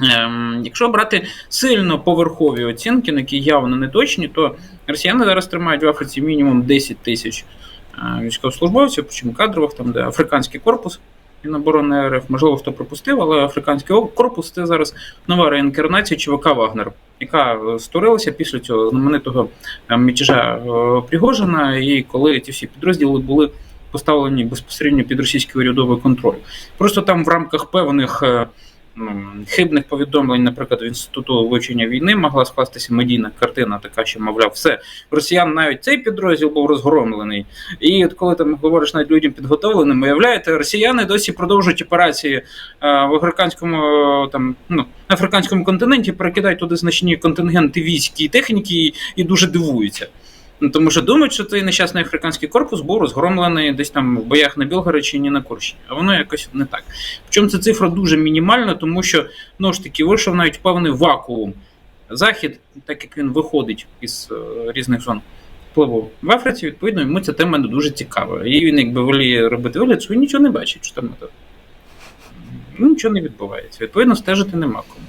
Ем, Якщо брати сильно поверхові оцінки, які явно не точні, то росіяни зараз тримають в Африці мінімум 10 тисяч е, військовослужбовців, причому кадрових, там де африканський корпус Міноборони РФ, можливо, хто пропустив, але африканський корпус це зараз нова реінкарнація ЧВК Вагнер, яка е, створилася після цього знаменитого е, мятежа Пригожина, і коли ці всі підрозділи були поставлені безпосередньо під російський урядовий контроль. Просто там в рамках певних хибних повідомлень, наприклад, в інституту вивчення війни могла скластися медійна картина, така що, мовляв, все росіян навіть цей підрозділ був розгромлений. І от коли там говориш навіть людям підготовленим, уявляєте, росіяни досі продовжують операції е, в африканському е, там ну африканському континенті, перекидають туди значні контингенти військ і техніки, і, і дуже дивуються. Ну, тому що думають, що цей нещасний африканський корпус був розгромлений десь там в боях на Білгородщині на Курщині. А воно якось не так. Причому ця цифра дуже мінімальна, тому що ну ж таки вийшов навіть певний вакуум. Захід, так як він виходить із е, різних зон впливу в Африці, відповідно, йому ця тема не дуже цікава. І він, якби воліє робити вигляд, що він нічого не бачить, що там ну, нічого не відбувається. Відповідно, стежити нема кому.